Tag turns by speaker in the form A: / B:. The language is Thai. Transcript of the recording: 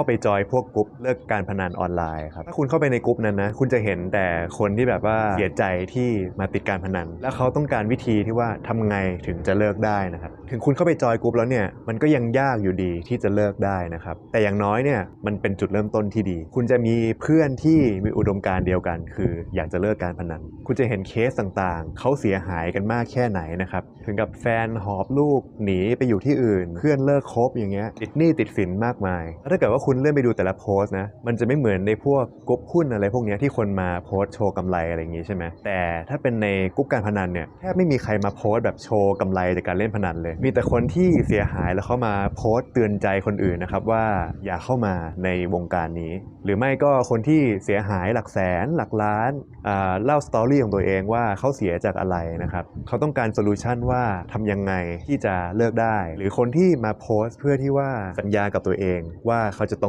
A: เข้าไปจอยพวกกลุ่มเลิกการพนันออนไลน์ครับถ้าคุณเข้าไปในกลุ่มนั้นนะคุณจะเห็นแต่คนที่แบบว่าเสียใจที่มาติดการพนัน แล้วเขาต้องการวิธีที่ว่าทำไงถึงจะเลิกได้นะครับถึงคุณเข้าไปจอยกลุ่มแล้วเนี่ยมันก็ยังยากอยู่ดีที่จะเลิกได้นะครับแต่อย่างน้อยเนี่ยมันเป็นจุดเริ่มต้นที่ดี คุณจะมีเพื่อนที่มีอุดมการณ์เดียวกัน คืออยากจะเลิกการพนัน คุณจะเห็นเคสต่างๆ เขาเสียหายกันมากแค่ไหนนะครับ ถึงกับแฟนหอบลูกหนีไปอยู่ที่อื่น เพื่อนเลิกคบอย่างเงี้ยติดหนี้ติดสินมากมาย แล้วถ้าเกิดว่าคุณเลื่อนไปดูแต่ละโพสต์นะ มันจะไม่เหมือนในพวกกรุ๊ปหุ้นอะไรพวกนี้ที่คนมาโพสต์โชว์กำไรอะไรอย่างงี้ใช่ไหมแต่ถ้าเป็นในกรุ๊ปการพนันเนี่ยแทบไม่มีใครมาโพสต์แบบโชว์กำไรจากการเล่นพนันเลย มีแต่คนที่เสียหายแล้วเขามาโพสต์เตือนใจคนอื่นนะครับว่าอย่าเข้ามาในวงการนี้ หรือไม่ก็คนที่เสียหายหลักแสนหลักล้านอ่าเล่าสตอรี่ของตัวเองว่าเขาเสียจากอะไรนะครับเขาต้องการโซลูชันว่าทำยังไงที่จะเลิกได้ หรือคนที่มาโพสต์เพื่อที่ว่าสัญญากับตัวเองว่าเขาจะต้อง